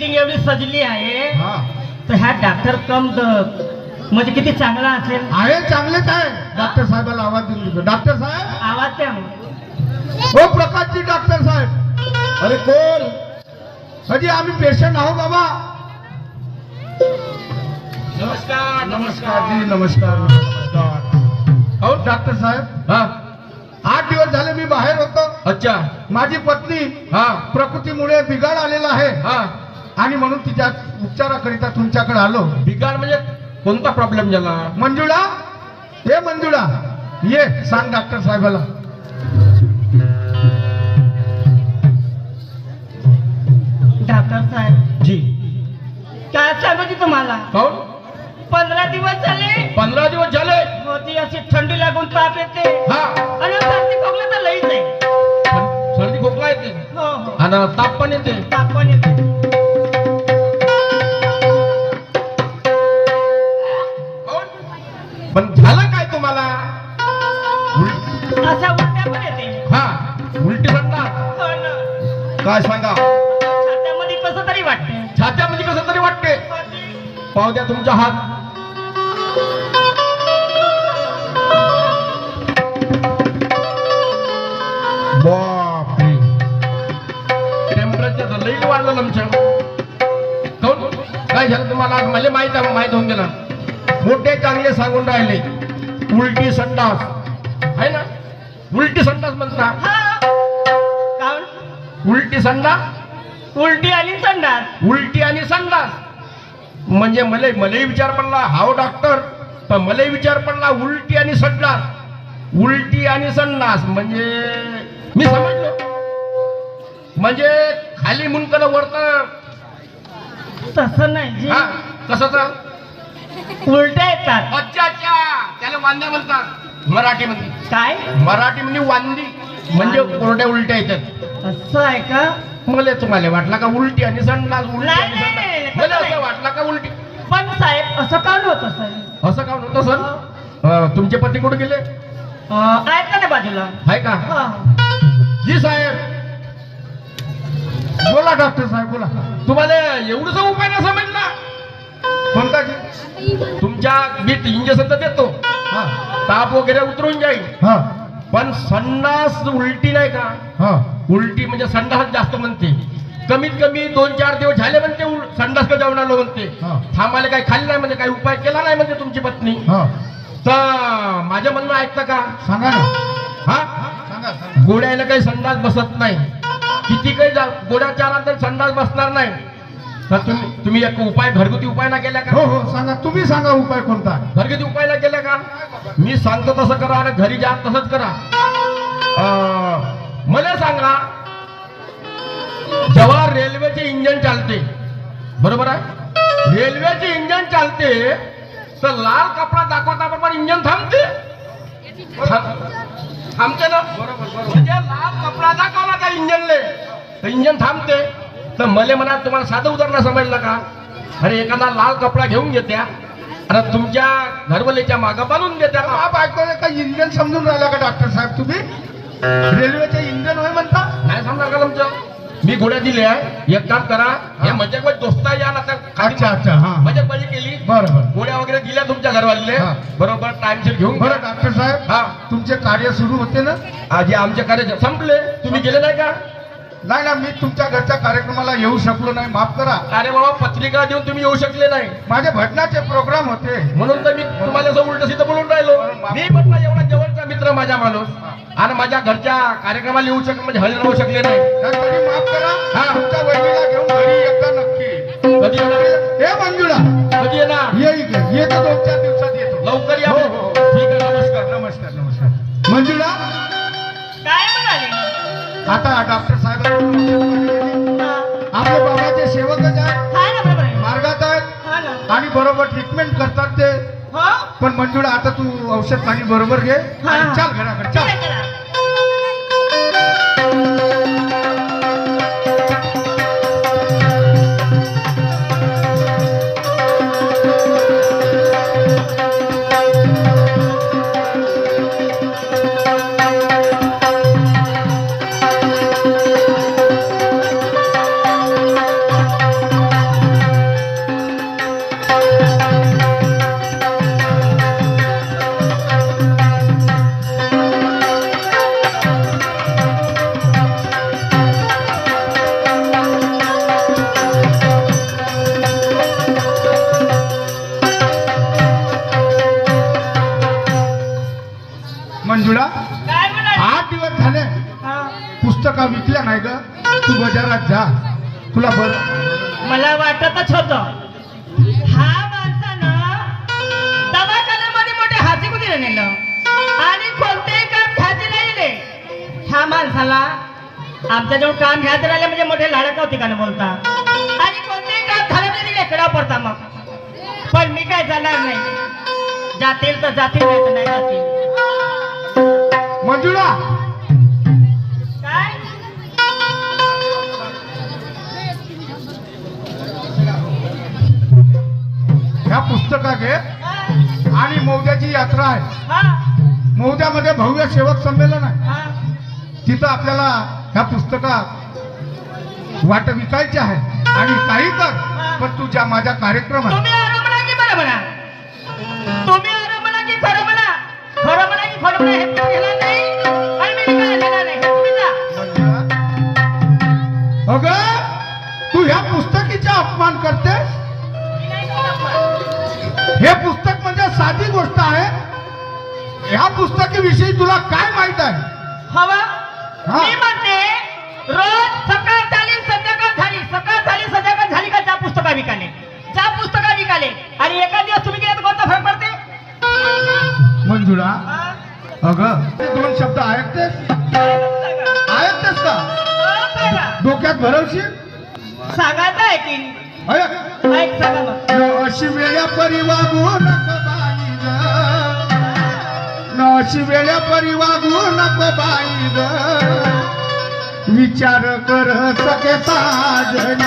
Meeting एवढी सजली आहे. हा. तर ह्या डॉक्टर कम द- म्हणजे किती चांगला असेल? आहे चांगलेच आहे. डॉक्टर साहेबाला आवाज देऊन देतो. डॉक्टर साहेब? आवाज द्या मग. हो प्रकाशजी डॉक्टर साहेब. अरे कोण? अजी आम्ही पेशंट आहो बाबा. नमस्कार नमस्कार जी नमस्कार. नमस्कार हो डॉक्टर साहेब? हा. आठ दिवस झाले मी बाहेर होतो. अच्छा. माझी पत्नी हा. प्रकृतीमुळे बिघाड आलेला आहे. हा. आणि म्हणून तिच्या उपचाराकरिता तुमच्याकडे आलो. बिगाड म्हणजे कोणता प्रॉब्लेम झाला? मंजुळा? हे मंजुळा ये सांग डॉक्टर साहेबाला. डॉक्टर साहेब. जी. काय सांगू तुम्हाला? काऊन? पंधरा दिवस झाले. पंधरा दिवस झाले? होती अशी थंडी लागून ताप येते. हा. आणि सर्दी खोकला तर लईच आहे. सर्दी खोकला येते? हो हो. आणि ताप पण येते? ताप पण येते. पण झालं काय तुम्हाला? उल- अशा उलट्या पण येते. हा उलटी म्हणणार हो ना. काय सांगा? छात्यामध्ये कसं तरी वाटते. छात्यामध्ये कसं तरी वाटते? पाहू द्या तुमचा हात. बापरे. टेम्परेचर लई वाढलं आमच्या. काऊन काय झालं तुम्हाला? मला माहीत आहे माहीत होऊन गेलं. मोठे चांगले सांगून राहिले. उलटी संडास. आहे ना? उलटी संडास हा. काऊन? उलटी संडास? उलटी आणि संडास. उलटी आणि संडास. म्हणजे मला मलाही विचार पडला हाव डॉक्टर. पण मलाही विचार पडला उलटी आणि संडास. उलटी आणि संडास म्हणजे मी समजलो. म्हणजे खाली मुंकन वरत तसं नाही जी. हा कसं उलट्या येतात. अच्छा अच्छा. त्याला वांद्या म्हणतात मराठीमध्ये काय? मराठी म्हणजे वांदी. म्हणजे कोरड्या उलट्या येतात. असं आहे का? मला तुम्हाला वाटला का उलटी आणि संडास उलटी आणि नाही, नाही, नाही, संडास तसं मला नाही. असं वाटलं का उलटी? पण साहेब असं काऊन होतं साहेब? असं का होतं सर? अं, तुमचे पती कुठे गेले? अं, आहेत का त्या बाजूला? आहे का? हा. जी साहेब. बोला डॉक्टर साहेब बोला. तुम्हाला एवढंच उपाय नाही समजला? तुमच्या मी इंजेक्शन तर देतो. हा. ताप वगैरे उतरून जाईल. पण संडास उलटी नाही का? हा. उलटी म्हणजे संडास जास्त म्हणते. कमीत कमी दोन चार दिवस झाले म्हणते उल- संडास का जाऊन आलो म्हणते. थांबायला काही खाल्लं नाही म्हणजे काही उपाय केला नाही म्हणते तुमची पत्नी. हा. तर माझं म्हणणं ऐकतं का? सांगा ना. हा? गोड्याला काही संडास बसत नाही. किती काही जा गोड्याच्या नंतर संडास बसणार नाही. तर तुम्ही तुम्ही एक उपाय घरगुती उपाय ना केला हो का? हो सांगा. तुम्ही सांगा उपाय कोणता? घरगुती उपाय ना केला का? मी सांगतो तसं करा आणि घरी जा तसंच करा. मला सांगा जेव्हा रेल्वेचे इंजन चालते बरोबर आहे? रेल्वेचे इंजन चालते तर लाल कपडा दाखवता बरोबर इंजन थांबते. थांब- थांबते ना? म्हणजे लाल कपडा दाखवला त्या इंजनले तर इंजन थांबते. तर मले म्हणा तुम्हाला साधं उदाहरण समजलं का? अरे एखादा लाल कपडा घेऊन घेत्या आणि तुमच्या घरवलीच्या मागं बांधून देत्या का? बाप ऐकतोय का? इंजन समजून राहिला का डॉक्टर साहेब तुम्ही? रेल्वेचे इंजन होय म्हणता? नाही समजा का तुमचं? मी गोळ्या दिल्या एक काम करा या मजा दोस्ता या ना अच्छा अच्छा हा मजा बाजी केली. बरं बरं. गोळ्या वगैरे दिल्या तुमच्या घरवाले हा. बरोबर टाइमशीर घेऊन बरं डॉक्टर साहेब हा. तुमचे कार्य सुरू होते ना? आधी आमचे कार्य संपले. तुम्ही गेले नाही का? नाही ना मी तुमच्या घरच्या कार्यक्रमाला येऊ शकलो नाही. माफ करा. अरे बाबा पत्रिका देऊन तुम्ही येऊ शकले नाही. माझे भजनाचे प्रोग्राम होते. म्हणून तर मी तुम्हाला असं उलट सिद्ध बोलून राहिलो. मी म्हटलं एवढा जवळचा मित्र माझा माणूस. आणि माझ्या घरच्या कार्यक्रमाला येऊ शकले म्हणजे हजर राहू शकले नाही. माफ करा. हा. तुमच्या घेऊन घरी एकदा नक्की. कधी हे मंजुळा. कधी येणार? ये इकडे. येतो दोन चार दिवसात येतो. लवकर या. हो, हो, हो. ठीक आहे नमस्कार. नमस्कार नमस्कार. आता डॉक्टर साहेब. आपल्या बाबाचे सेवकच आहेत हा मार्गात आहेत. आणि बरोबर ट्रीटमेंट करतात ते. हो. पण मंजुळा आता तू औषध पाणी बरोबर घे. हा. आणि चाल. घराकडे ठीक चाल आहे, चला. मला वाटतच होत. हा माणसानं दवाखान्यामध्ये मोठे हाती कुठे नेलं. आणि कोणतेही काम घ्यायचे नाही रे ह्या माणसाला आमच्याजवळ काम घ्यायचं राहिले म्हणजे मोठे लाडका होते का न बोलता. आणि कोणतेही काम झालं म्हणजे लेकडा पडता मग. पण मी काय जाणार नाही. जातील तर जातील नाही तर नाही जातील. मंजुळा! पुस्तका घे आणि मौद्याची यात्रा आहे. मौद्यामध्ये भव्य सेवक संमेलन आहे. तिथं आपल्याला ह्या पुस्तकात वाट विकायची आहे. आणि काही कर पण तुझ्या माझ्या कार्यक्रमात तुम्ही म्हणा खरं म्हणा खरं म्हणा साधी गोष्ट आहे ह्या पुस्तकाविषयी तुला काय माहीत आहे हवा हा. मी म्हणते रोज सकाळ झाली संध्याकाळ झाली सकाळ झाली संध्याकाळ झाली का जा पुस्तका विकाले जा पुस्तका विकाले आणि एका दिवस तुम्ही गेले तर कोणता फरक पडते मंजुळा हा? अगं ते दोन शब्द ऐकतेस. ऐकतेस का हो. डोक्यात भरवशील सांगायचं आहे की ऐक. ऐक सांगा मग अशी वेळ्या परी वागू नको बाई ग. न अशी वेळ परी वागू नको बाई ग. विचार कर सके साजन